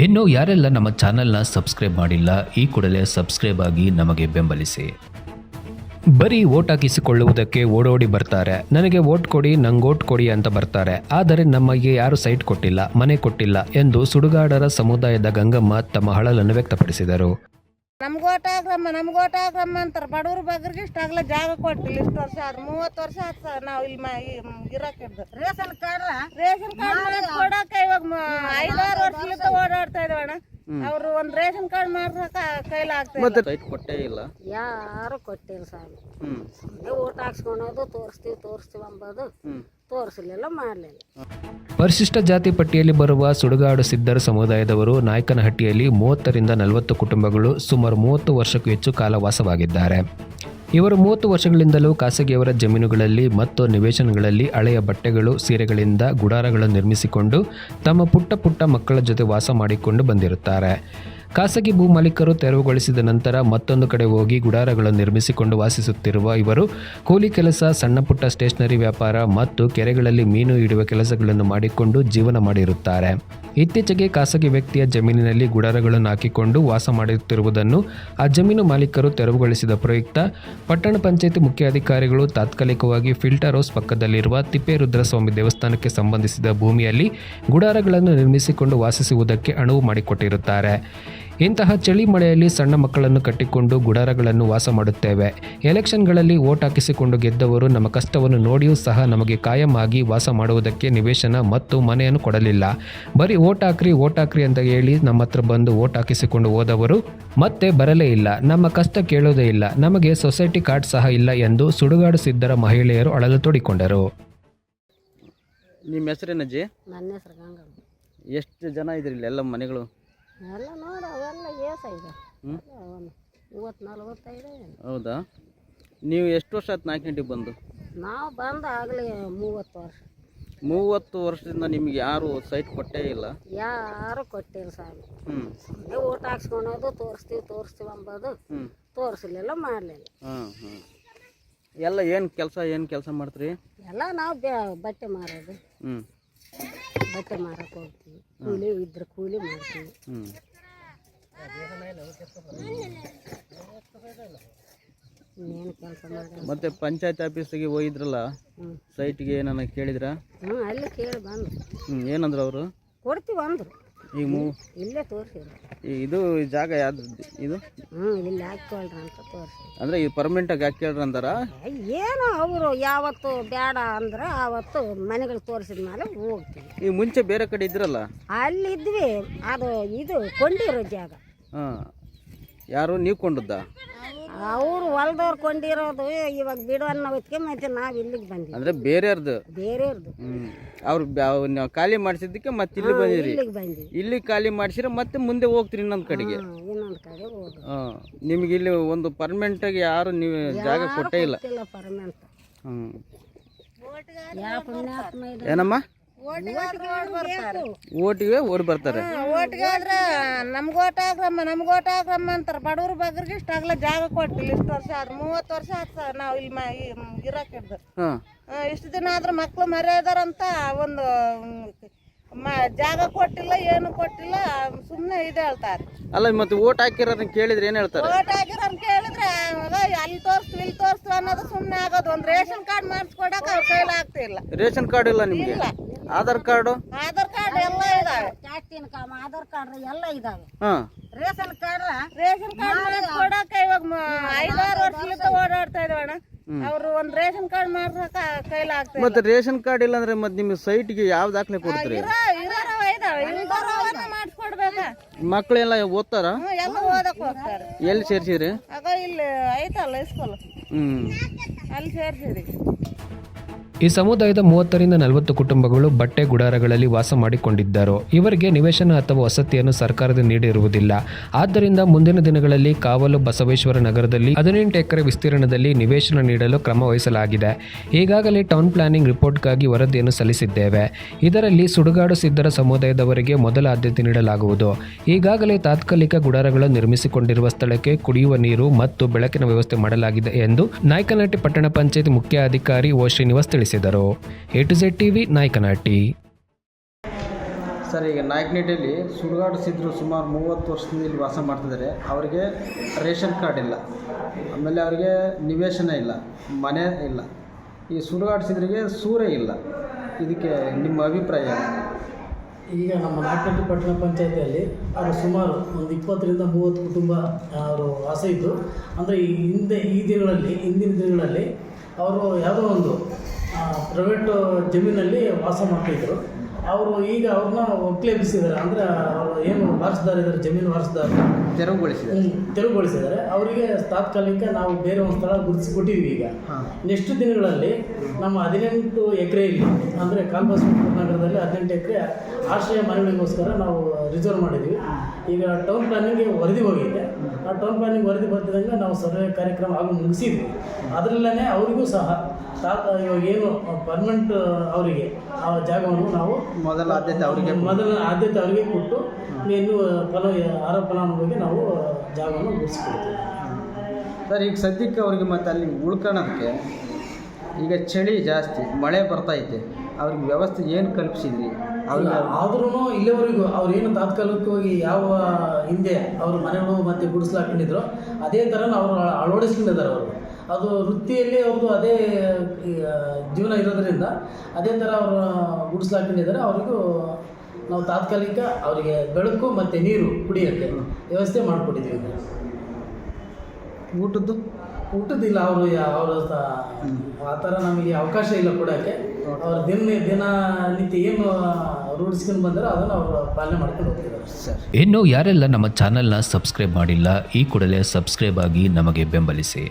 ಇನ್ನು ಯಾರೆಲ್ಲ ನಮ್ಮ ಚಾನೆಲ್ನ ಸಬ್ಸ್ಕ್ರೈಬ್ ಮಾಡಿಲ್ಲ, ಈ ಕೂಡಲೇ ಸಬ್ಸ್ಕ್ರೈಬ್ ಆಗಿ ನಮಗೆ ಬೆಂಬಲಿಸಿ. ಬರೀ ಓಟ್ ಹಾಕಿಸಿಕೊಳ್ಳುವುದಕ್ಕೆ ಓಡೋಡಿ ಬರ್ತಾರೆ. ನನಗೆ ಓಟ್ ಕೊಡಿ, ನಂಗೆ ಓಟ್ ಕೊಡಿ ಅಂತ ಬರ್ತಾರೆ. ಆದರೆ ನಮಗೆ ಯಾರು ಸೈಟ್ ಕೊಟ್ಟಿಲ್ಲ, ಮನೆ ಕೊಟ್ಟಿಲ್ಲ ಎಂದು ಸುಡುಗಾಡರ ಸಮುದಾಯದ ಗಂಗಮ್ಮ ತಮ್ಮ ಹಳಲನ್ನು ವ್ಯಕ್ತಪಡಿಸಿದರು. ನಮ್ಗೆ ನಮ್ಗೋಟಾಗ್ರಮ್ಮ ಹಾಕ್ರಮ್ಮ ನಮ್ಗೆ ಓಟ್ ಹಾಕ್ರಮ್ಮ ಅಂತಾರೆ. ಬಡವ್ರ ಬಗ್ಗರಿಗೆ ಇಷ್ಟಾಗ್ಲ ಜಾಗ ಕೊಟ್ಟಿಲ್ಲ. ಇಷ್ಟು ವರ್ಷ ಆದ್ರೆ ಮೂವತ್ತು ವರ್ಷ ಆಯ್ತು ಸರ್ ನಾವು ಇಲ್ಲಿ ಗಿರಾಕಿದ್ದು ರೇಷನ್ ಕಾರ್ಡ್? ರೇಷನ್ ಕಾರ್ಡ್ ಕೊಡಕ್ಕೆ ಇವಾಗ ಐದಾರು ವರ್ಷಲಿಂದ ಓಡಾಡ್ತಾ ಇದ್ದೀವಣ್ಣ ಅವರು ಒಂದ್ ರೇಷನ್ ಕಾರ್ಡ್ ಮಾಡ್ಸಕ ಕೈಲಾಗ್ತದೆ ಸೈಟ್ ಕೊಟ್ಟೇ ಇಲ್ಲ. ಯಾರು ಕೊಟ್ಟಿಲ್ಲ ಸ್ವಾಮಿ ಊಟ ಹಾಕ್ಸ್ಕೊಳೋದು ತೋರಿಸ್ತೀವಿ ತೋರಿಸ್ತೀವಿ ಅಂಬೋದು. ತೋರಿಸಲಿಲ್ಲ ಮಾಡಲಿಲ್ಲ. ಪರಿಶಿಷ್ಟ ಜಾತಿ ಪಟ್ಟಿಯಲ್ಲಿ ಬರುವ ಸುಡುಗಾಡು ಸಿದ್ಧರ ಸಮುದಾಯದವರು ನಾಯಕನಹಟ್ಟಿಯಲ್ಲಿ ಮೂವತ್ತರಿಂದ ನಲವತ್ತು ಕುಟುಂಬಗಳು ಸುಮಾರು ಮೂವತ್ತು ವರ್ಷಕ್ಕೂ ಹೆಚ್ಚು ಕಾಲ ವಾಸವಾಗಿದ್ದಾರೆ. ಇವರು ಮೂವತ್ತು ವರ್ಷಗಳಿಂದಲೂ ಖಾಸಗಿಯವರ ಜಮೀನುಗಳಲ್ಲಿ ಮತ್ತು ನಿವೇಶನಗಳಲ್ಲಿ ಹಳೆಯ ಬಟ್ಟೆಗಳು, ಸೀರೆಗಳಿಂದ ಗುಡಾರಗಳನ್ನು ನಿರ್ಮಿಸಿಕೊಂಡು ತಮ್ಮ ಪುಟ್ಟ ಪುಟ್ಟ ಮಕ್ಕಳ ಜೊತೆ ವಾಸ ಮಾಡಿಕೊಂಡು ಬಂದಿರುತ್ತಾರೆ. ಖಾಸಗಿ ಭೂ ಮಾಲೀಕರು ತೆರವುಗೊಳಿಸಿದ ನಂತರ ಮತ್ತೊಂದು ಕಡೆ ಹೋಗಿ ಗುಡಾರಗಳನ್ನು ನಿರ್ಮಿಸಿಕೊಂಡು ವಾಸಿಸುತ್ತಿರುವ ಇವರು ಕೂಲಿ ಕೆಲಸ ಸಣ್ಣಪುಟ್ಟ ಸ್ಟೇಷನರಿ ವ್ಯಾಪಾರ ಮತ್ತು ಕೆರೆಗಳಲ್ಲಿ ಮೀನು ಹಿಡಿಯುವ ಕೆಲಸಗಳನ್ನು ಮಾಡಿಕೊಂಡು ಜೀವನ ಮಾಡಿರುತ್ತಾರೆ. ಇತ್ತೀಚೆಗೆ ಖಾಸಗಿ ವ್ಯಕ್ತಿಯ ಜಮೀನಿನಲ್ಲಿ ಗುಡಾರಗಳನ್ನು ಹಾಕಿಕೊಂಡು ವಾಸ ಮಾಡುತ್ತಿರುವುದನ್ನು ಆ ಜಮೀನು ಮಾಲೀಕರು ತೆರವುಗೊಳಿಸಿದ ಪ್ರಯುಕ್ತ, ಪಟ್ಟಣ ಪಂಚಾಯತಿ ಮುಖ್ಯಾಧಿಕಾರಿಗಳು ತಾತ್ಕಾಲಿಕವಾಗಿ ಫಿಲ್ಟರ್ ಹೌಸ್ ಪಕ್ಕದಲ್ಲಿರುವ ತಿಪ್ಪೇರುದ್ರಸ್ವಾಮಿ ದೇವಸ್ಥಾನಕ್ಕೆ ಸಂಬಂಧಿಸಿದ ಭೂಮಿಯಲ್ಲಿ ಗುಡಾರಗಳನ್ನು ನಿರ್ಮಿಸಿಕೊಂಡು ವಾಸಿಸುವುದಕ್ಕೆ ಅನುವು ಮಾಡಿಕೊಟ್ಟಿರುತ್ತಾರೆ. ಇಂತಹ ಚಳಿ ಮಳೆಯಲ್ಲಿ ಸಣ್ಣ ಮಕ್ಕಳನ್ನು ಕಟ್ಟಿಕೊಂಡು ಗುಡಾರಗಳನ್ನು ವಾಸ ಮಾಡುತ್ತೇವೆ. ಎಲೆಕ್ಷನ್ಗಳಲ್ಲಿ ಓಟ್ ಹಾಕಿಸಿಕೊಂಡು ಗೆದ್ದವರು ನಮ್ಮ ಕಷ್ಟವನ್ನು ನೋಡಿಯೂ ಸಹ ನಮಗೆ ಕಾಯಂ ಆಗಿ ವಾಸ ಮಾಡುವುದಕ್ಕೆ ನಿವೇಶನ ಮತ್ತು ಮನೆಯನ್ನು ಕೊಡಲಿಲ್ಲ. ಬರೀ ಓಟ್ ಹಾಕ್ರಿ ಓಟ್ ಹಾಕ್ರಿ ಅಂತ ಹೇಳಿ ನಮ್ಮ ಹತ್ರ ಬಂದು ಓಟ್ ಹಾಕಿಸಿಕೊಂಡು ಹೋದವರು ಮತ್ತೆ ಬರಲೇ ಇಲ್ಲ. ನಮ್ಮ ಕಷ್ಟ ಕೇಳೋದೇ ಇಲ್ಲ. ನಮಗೆ ಸೊಸೈಟಿ ಕಾರ್ಡ್ ಸಹ ಇಲ್ಲ ಎಂದು ಸುಡುಗಾಡು ಸಿದ್ದರ ಮಹಿಳೆಯರು ಅಳಲು ತೋಡಿಕೊಂಡರು. ನಿಮ್ಮ ಹೆಸರೇನಜ್ಜಿ? ನನ್ನ ಹೆಸರು ಗಂಗಮ್ಮ. ಎಷ್ಟು ಜನ ಇದ್ರಿ ಇಲ್ಲಿ? ಎಲ್ಲ ಮನೆಗಳು? ಎಲ್ಲ ಹ್ಮ್? ನಲ್ವತ್ತೈದು. ಹೌದಾ? ನೀವು ಎಷ್ಟು ವರ್ಷ ಆಯ್ತು ನಾಲ್ಕು ಬಂದು? ನಾವು ಬಂದು ಆಗಲೇ ಮೂವತ್ತು ವರ್ಷ. ಮೂವತ್ತು ವರ್ಷದಿಂದ ನಿಮ್ಗೆ ಯಾರು ಸೈಟ್ ಕೊಟ್ಟೇ ಇಲ್ಲ? ಯಾರು ಕೊಟ್ಟಿಲ್ಲ ಸಾಲ ಹ್ಞೂ ಸುಮ್ಮನೆ ಊಟ ಹಾಕ್ಸ್ಕೊಳೋದು ತೋರಿಸ್ತೀವಿ ತೋರಿಸ್ತೀವಿ ಅಂಬೋದು. ಹ್ಞೂ ತೋರಿಸಲಿಲ್ಲ ಮಾಡಲಿಲ್ಲ. ಹಾಂ ಹಾಂ ಎಲ್ಲ ಏನು ಕೆಲಸ ಏನು ಕೆಲಸ ಮಾಡ್ತೀರಿ? ಎಲ್ಲ ನಾವು ಬಟ್ಟೆ ಮಾರೋದು. ಹ್ಞೂ ಬಟ್ಟೆ ಮಾರಕ್ಕೆ ಹೋಗ್ತೀವಿ. ಕೂಲಿ ಇದ್ರೆ ಕೂಲಿ ಮಾಡ್ತೀವಿ. ಹ್ಞೂ ಇನ್ನೇನು ಕೆಲಸ ಮತ್ತೆ ಪಂಚಾಯತ್ ಆಫೀಸಿಗೆ ಹೋಗಿದ್ರಲ್ಲ? ಸೈಟ್ಗೆ ಏನನ್ನ ಕೇಳಿದ್ರ? ಹ್ಞೂ ಅಲ್ಲಿ ಕೇಳಿ ಬಂದು ಏನಂದ್ರು ಅವರು? ಕೊಡ್ತೀವಿ ಅಂದ್ರು. ಈಗ ಮೂ ಇಲ್ಲೇ ತೋರಿಸಿದ್ರು. ಈ ಇದು ಜಾಗ ಯಾವ್ದು ಇದು? ಹ್ಞೂ ಇಲ್ಲಿ ಹಾಕ್ಕೊಳ್ರಿ ಅಂತ ತೋರಿಸಿದ್ರು. ಅಂದರೆ ಈ ಪರ್ಮನೆಂಟಾಗಿ ಹಾಕ್ಯಾಳ್ರಿ ಅಂದಾರ? ಏನು ಅವರು ಯಾವತ್ತು ಬೇಡ ಅಂದ್ರೆ ಆವತ್ತು ಮನೆಗಳು ತೋರಿಸಿದ ಮೇಲೆ ಹೋಗ್ತೀವಿ. ಈ ಮುಂಚೆ ಬೇರೆ ಕಡೆ ಇದ್ರಲ್ಲ? ಅಲ್ಲಿದ್ವಿ ಅದು ಇದು ಕೊಂಡಿರೋ ಜಾಗ. ಹಾಂ. ಯಾರು ನೀವು ಕೊಂಡದ್ದ? ಅವರು ಹೊಲ್ದವ್ರು ಕೊಂಡಿರೋದು ಇವಾಗ ಬಿಡು ಅನ್ನೋ ಹೊತ್ತಿಗೆ ಮತ್ತೆ ನಾವು ಇಲ್ಲಿಗೆ ಬಂದ್ವಿ. ಅಂದರೆ ಬೇರೆಯವ್ರದ್ದು ಬೇರೆಯವ್ರದ್ದು ಹ್ಞೂ ಅವ್ರು ಖಾಲಿ ಮಾಡಿಸಿದ್ದಕ್ಕೆ ಮತ್ತೆ ಇಲ್ಲಿ ಬಂದಿರಿ. ಇಲ್ಲಿಗೆ ಬಂದ್ವಿ. ಇಲ್ಲಿ ಖಾಲಿ ಮಾಡಿಸಿರ ಮತ್ತೆ ಮುಂದೆ ಹೋಗ್ತೀರಿ ಇನ್ನೊಂದು ಕಡೆಗೆ. ಇನ್ನೊಂದು ಕಡೆ ಹಾಂ. ನಿಮ್ಗೆ ಇಲ್ಲಿ ಒಂದು ಪರ್ಮನೆಂಟಾಗಿ ಯಾರು ನೀವು ಜಾಗ ಕೊಟ್ಟೇ ಇಲ್ಲ. ಪರ್ಮನೆಂಟ್ ಹ್ಞೂ ಇದೆ ಏನಮ್ಮ? ಓಟಿಗೆ ಓಡಿ ಬರ್ತಾರೆ. ಓಟಿಗೆ ಆದ್ರೆ ನಮ್ಗೆ ಓಟ್ ಹಾಕ್ರಮ್ಮ ನಮ್ಗೆ ಓಟ್ ಹಾಕ್ರಮ್ಮ ಅಂತಾರೆ. ಬಡವ್ರ ಬಗ್ಗರಿಗೆ ಇಷ್ಟಾಗ್ಲ ಜಾಗ ಕೊಟ್ಟಿಲ್ಲ ಇಷ್ಟು ವರ್ಷ ಆದ್ರೆ ಮೂವತ್ತು ವರ್ಷ ಆತ್ ಸರ್ ನಾವು ಇಲ್ಲಿ ಮ- ಈ ಗಿರಾಕಿದ್ದು ಇಷ್ಟು ದಿನ ಆದ್ರೆ ಮಕ್ಳು ಮರ್ಯಾದಾರಂತ ಒಂದು ಮ ಜಾಗ ಕೊಟ್ಟಿಲ್ಲ ಏನು ಕೊಟ್ಟಿಲ್ಲ ಸುಮ್ಮನೆ ಇದು ಹೇಳ್ತಾರೆ. ಅಲ್ಲ ಮತ್ತೆ ಓಟ್ ಹಾಕಿರೋದನ್ನ ಕೇಳಿದ್ರೆ ಏನು ಹೇಳ್ತಾರೆ? ಓಟ್ ಹಾಕಿರೋನ್ ಕೇಳಿದ್ರೆ ಅಲ್ಲಿ ತೋರಿಸ್ತು ಇಲ್ಲಿ ತೋರಿಸ್ತು ಅನ್ನೋದು ಸುಮ್ಮನೆ ಆಗೋದು. ಒಂದು ರೇಷನ್ ಕಾರ್ಡ್ ಮಾಡಿಸ್ಕೊಡಕ್ಕೆ ಅವ್ರ ಕೈಲಿ ಆಗ್ತಿಲ್ಲ ರೇಷನ್ ಕಾರ್ಡ್ ಇಲ್ಲ ನಿಮಗೆ? ಆಧಾರ್ ಕಾರ್ಡ್? ಆಧಾರ್ ಕಾರ್ಡ್ ಎಲ್ಲ ಇದಾವೆ. ಟ್ಯಾಕ್ಟಿನ ಕಾಮ ಆಧಾರ್ ಕಾರ್ಡ್ ಎಲ್ಲ ಇದಾವೆ. ಹಾಂ. Ration card? ರೇಷನ್ ಕಾರ್ಡ್ ಕೊಡಕ್ಕೆ ಇವಾಗ ಐದಾರು ವರ್ಷಲಿಂದ ಓಡಾಡ್ತಾ ಇದೀವಣ್ಣ ಅವರು ಒಂದು ರೇಷನ್ ಕಾರ್ಡ್ ಮಾಡ್ಸಕ ಕೈಲಿ ಆಗ್ತಿಲ್ಲ ಮತ್ತೆ ರೇಷನ್ ಕಾರ್ಡ್ ಇಲ್ಲ ಅಂದ್ರೆ ಮತ್ತೆ ನಿಮ್ಮ ಸೈಟ್ಗೆ ಯಾವ ದಾಖಲೆ ಕೊಡ್ತೀರಿ? ಇದಾವೆ. ಮಕ್ಕಳೆಲ್ಲ ಓದ್ತಾರ? ಎಲ್ಲ ಓದಕ್ ಹೋಗ್ತಾರೆ. ಎಲ್ಲಿ ಸೇರ್ಸಿರಿ ಆಗ ಇಲ್ಲಿ ಐತಲ್ಲ ಸ್ಕೂಲ್ ಹ್ಮ್. ಅಲ್ಲಿ ಸೇರ್ಸಿರಿ ಈ ಸಮುದಾಯದ ಮೂವತ್ತರಿಂದ ನಲವತ್ತು ಕುಟುಂಬಗಳು ಬಟ್ಟೆ ಗುಡಾರಗಳಲ್ಲಿ ವಾಸ ಮಾಡಿಕೊಂಡಿದ್ದರು. ಇವರಿಗೆ ನಿವೇಶನ ಅಥವಾ ವಸತಿಯನ್ನು ಸರ್ಕಾರದ ನೀಡಿರುವುದಿಲ್ಲ. ಆದ್ದರಿಂದ ಮುಂದಿನ ದಿನಗಳಲ್ಲಿ ಕಾವಲು ಬಸವೇಶ್ವರ ನಗರದಲ್ಲಿ ಹದಿನೆಂಟು ಎಕರೆ ವಿಸ್ತೀರ್ಣದಲ್ಲಿ ನಿವೇಶನ ನೀಡಲು ಕ್ರಮ ವಹಿಸಲಾಗಿದೆ. ಈಗಾಗಲೇ ಟೌನ್ ಪ್ಲಾನಿಂಗ್ ರಿಪೋರ್ಟ್ಗಾಗಿ ವರದಿಯನ್ನು ಸಲ್ಲಿಸಿದ್ದೇವೆ. ಇದರಲ್ಲಿ ಸುಡುಗಾಡು ಸಿದ್ಧರ ಸಮುದಾಯದವರಿಗೆ ಮೊದಲ ಆದ್ಯತೆ ನೀಡಲಾಗುವುದು. ಈಗಾಗಲೇ ತಾತ್ಕಾಲಿಕ ಗುಡಾರಗಳು ನಿರ್ಮಿಸಿಕೊಂಡಿರುವ ಸ್ಥಳಕ್ಕೆ ಕುಡಿಯುವ ನೀರು ಮತ್ತು ಬೆಳಕಿನ ವ್ಯವಸ್ಥೆ ಮಾಡಲಾಗಿದೆ ಎಂದು ನಾಯಕನಹಟ್ಟಿ ಪಟ್ಟಣ ಪಂಚಾಯತ್ ಮುಖ್ಯ ಅಧಿಕಾರಿ ಓ ಶ್ರೀನಿವಾಸ್ ತಿಳಿಸಿದರು. A to Z TV Nayakanahatti sir ಈಗ ನಾಯಕನಹಟ್ಟಿಯಲ್ಲಿ ಸುಡುಗಾಡಿಸಿದ್ರು ಸುಮಾರು ಮೂವತ್ತು ವರ್ಷದಿಂದ ಇಲ್ಲಿ ವಾಸ ಮಾಡ್ತಿದ್ದಾರೆ. ಅವರಿಗೆ ರೇಷನ್ ಕಾರ್ಡ್ ಇಲ್ಲ. ಆಮೇಲೆ ಅವರಿಗೆ ನಿವೇಶನ ಇಲ್ಲ ಮನೆ ಇಲ್ಲ. ಈ ಸುಡುಗಾಡಿಸಿದ್ರಿಗೆ ಸೂರ್ಯ ಇಲ್ಲ. ಇದಕ್ಕೆ ನಿಮ್ಮ ಅಭಿಪ್ರಾಯ ಏನು? ಈಗ ನಮ್ಮ ನಾಲ್ಕಟ್ಟಿ ಪಟ್ಟಣ ಪಂಚಾಯತಿಯಲ್ಲಿ ಅವರು ಸುಮಾರು ಒಂದು ಇಪ್ಪತ್ತರಿಂದ ಮೂವತ್ತು ಕುಟುಂಬ ಅವರು ವಾಸ ಇದ್ದು ಅಂದರೆ ಈ ಹಿಂದೆ ಈ ದಿನಗಳಲ್ಲಿ ಹಿಂದಿನ ದಿನಗಳಲ್ಲಿ ಅವರು ಯಾವುದೋ ಒಂದು ಪ್ರೈವೇಟ್ ಜಮೀನಲ್ಲಿ ವಾಸ ಮಾಡ್ತಿದ್ರು. ಅವರು ಈಗ ಅವ್ರನ್ನ ಒಕ್ಲೇಬಿಸಿದ್ದಾರೆ ಅಂದರೆ ಅವರು ಏನು ವಾರಸುದಾರ ಇದ್ದಾರೆ ಜಮೀನು ವಾರಸುದಾರ. ತೆರವುಗೊಳಿಸಿದ್ದಾರೆ ತೆರವುಗೊಳಿಸಿದ್ದಾರೆ ಅವರಿಗೆ ತಾತ್ಕಾಲಿಕ ನಾವು ಬೇರೆ ಒಂದು ಸ್ಥಳ ಗುರುತಿಸಿಕೊಟ್ಟಿದ್ದೀವಿ ಈಗ. ನೆಕ್ಸ್ಟ್ ದಿನಗಳಲ್ಲಿ ನಮ್ಮ ಹದಿನೆಂಟು ಎಕರೆಯಲ್ಲಿ ಅಂದರೆ ಕಾಲ್ಬಾಸ್ಪುರ ನಗರದಲ್ಲಿ ಹದಿನೆಂಟು ಎಕರೆ ಆಶ್ರಯ ಮನೆಗಳಿಗೋಸ್ಕರ ನಾವು ರಿಸರ್ವ್ ಮಾಡಿದ್ವಿ ಈಗ ಟೌನ್ ಪ್ಲಾನಿಂಗ್ಗೆ ವರದಿ ಹೋಗಿದೆ. ಆ ಟೌನ್ ಪ್ಲಾನಿಂಗ್ ವರದಿ ಬರ್ತಿದ್ದಂಗೆ ನಾವು ಸರ್ವೆ ಕಾರ್ಯಕ್ರಮ ಆಗ ಮುಗಿಸಿದ್ವಿ. ಅದರಲ್ಲೇ ಅವರಿಗೂ ಸಹ ತಾತ ಇವಾಗ ಏನು ಪರ್ಮನೆಂಟ್ ಅವರಿಗೆ ಆ ಜಾಗವನ್ನು ನಾವು ಮೊದಲ ಆದ್ಯತೆ ಅವರಿಗೆ ಮೊದಲ ಆದ್ಯತೆ ಅವರಿಗೆ ಕೊಟ್ಟು ಇನ್ನು ಫಲ ಆರ ಫಲಾನುಭವಿಗೆ ನಾವು ಜಾಗವನ್ನು ಮುಗಿಸ್ಕೊಡ್ತೀವಿ. ಸರ್ ಈಗ ಸದ್ಯಕ್ಕೆ ಅವರಿಗೆ ಮತ್ತೆ ಅಲ್ಲಿ ಉಳ್ಕೊಳ್ಳೋದಕ್ಕೆ ಈಗ ಚಳಿ ಜಾಸ್ತಿ ಮಳೆ ಬರ್ತೈತೆ ಅವ್ರಿಗೆ ವ್ಯವಸ್ಥೆ ಏನು ಕಲ್ಪಿಸಿದ್ರಿ? ಅವ್ರಿಗೆ ಆದ್ರೂ ಇಲ್ಲಿವರೆಗೂ ಅವ್ರು ಏನು ತಾತ್ಕಾಲಿಕವಾಗಿ ಯಾವ ಹಿಂದೆ ಅವ್ರ ಮನೆಗಳು ಮತ್ತೆ ಗುಡಿಸ್ಲು ಹಾಕೊಂಡಿದ್ರು ಅದೇ ಥರ ಅವರು ಅಳವಡಿಸ್ಕೊಂಡಿದ್ದಾರೆ ಅವರು. ಅದು ವೃತ್ತಿಯಲ್ಲಿ ಅವ್ರದ್ದು ಅದೇ ಜೀವನ ಇರೋದ್ರಿಂದ ಅದೇ ಥರ ಅವರು ಗುಡಿಸ್ಲು ಹಾಕೊಂಡಿದ್ದಾರೆ ಅವರಿಗೂ ನಾವು ತಾತ್ಕಾಲಿಕ ಅವರಿಗೆ ಬೆಳಕು ಮತ್ತು ನೀರು ಕುಡಿಯೋಕ್ಕೆ ವ್ಯವಸ್ಥೆ ಮಾಡಿಕೊಟ್ಟಿದ್ದೀವಿ. ಊಟದ್ದು? ಊಟದಿಲ್ಲ ಅವರು ಅವರು ಆ ಥರ ನಮಗೆ ಅವಕಾಶ ಇಲ್ಲ ಕೊಡೋಕ್ಕೆ ಅವ್ರ ದಿನ ದಿನ ನಿತ್ಯ ಏನು ರೂಢಿಸ್ಕೊಂಡು ಬಂದರೆ ಅದನ್ನು ಅವರು ಪಾಲನೆ ಮಾಡ್ಕೊಂಡು ಹೋಗ್ತಿದ್ದಾರೆ. ಸರ್. ಇನ್ನು ಯಾರೆಲ್ಲ ನಮ್ಮ ಚಾನೆಲ್ನ ಸಬ್ಸ್ಕ್ರೈಬ್ ಮಾಡಿಲ್ಲ ಈ ಕೂಡಲೇ ಸಬ್ಸ್ಕ್ರೈಬ್ ಆಗಿ ನಮಗೆ ಬೆಂಬಲಿಸಿ.